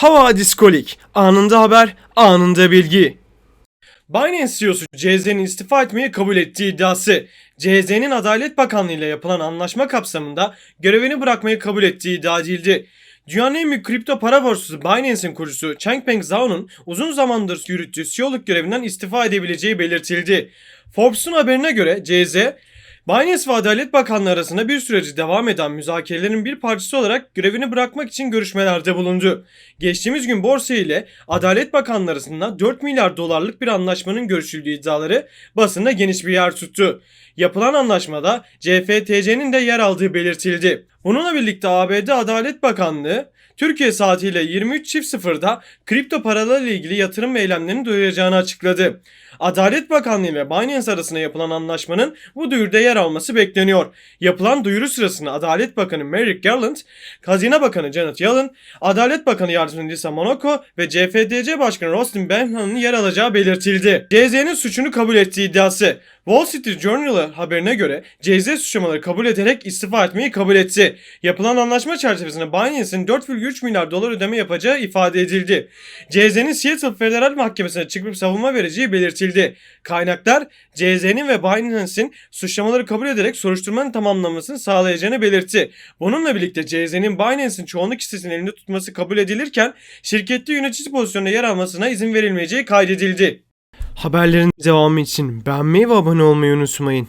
Havadis Kolik. Anında haber, anında bilgi. Binance CEO'su CZ'nin istifa etmeyi kabul ettiği iddiası. CZ'nin Adalet Bakanlığı ile yapılan anlaşma kapsamında görevini bırakmayı kabul ettiği iddia edildi. Dünyanın en büyük kripto para borsası Binance'in kurucusu Changpeng Zhao'nun uzun zamandır yürüttüğü CEO'luk görevinden istifa edebileceği belirtildi. Forbes'un haberine göre CZ, Binance ve Adalet Bakanlığı arasında bir süreci devam eden müzakerelerin bir parçası olarak görevini bırakmak için görüşmelerde bulundu. Geçtiğimiz gün borsa ile Adalet Bakanlığı arasında 4 milyar dolarlık bir anlaşmanın görüşüldüğü iddiaları basında geniş bir yer tuttu. Yapılan anlaşmada CFTC'nin de yer aldığı belirtildi. Bununla birlikte ABD Adalet Bakanlığı Türkiye saatiyle 23.00'da kripto paralarla ilgili yatırım eylemlerini duyuracağını açıkladı. Adalet Bakanlığı ile Binance arasında yapılan anlaşmanın bu duyuruda yer alması bekleniyor. Yapılan duyuru sırasında Adalet Bakanı Merrick Garland, Hazine Bakanı Janet Yellen, Adalet Bakanı Yardımcısı Monaco ve CFTC Başkanı Rustin Benham'ın yer alacağı belirtildi. CZ'nin suçunu kabul ettiği iddiası. Wall Street Journal haberine göre CZ suçlamaları kabul ederek istifa etmeyi kabul etti. Yapılan anlaşma çerçevesinde Binance'in 4,3 milyar dolar ödeme yapacağı ifade edildi. CZ'nin Seattle Federal Mahkemesi'ne çıkıp savunma vereceği belirtildi. Kaynaklar CZ'nin ve Binance'in suçlamaları kabul ederek soruşturmanın tamamlanmasını sağlayacağını belirtti. Bununla birlikte CZ'nin Binance'in çoğunluk hissesini elinde tutması kabul edilirken şirkette yönetici pozisyonunda yer almasına izin verilmeyeceği kaydedildi. Haberlerin devamı için beğenmeyi ve abone olmayı unutmayın.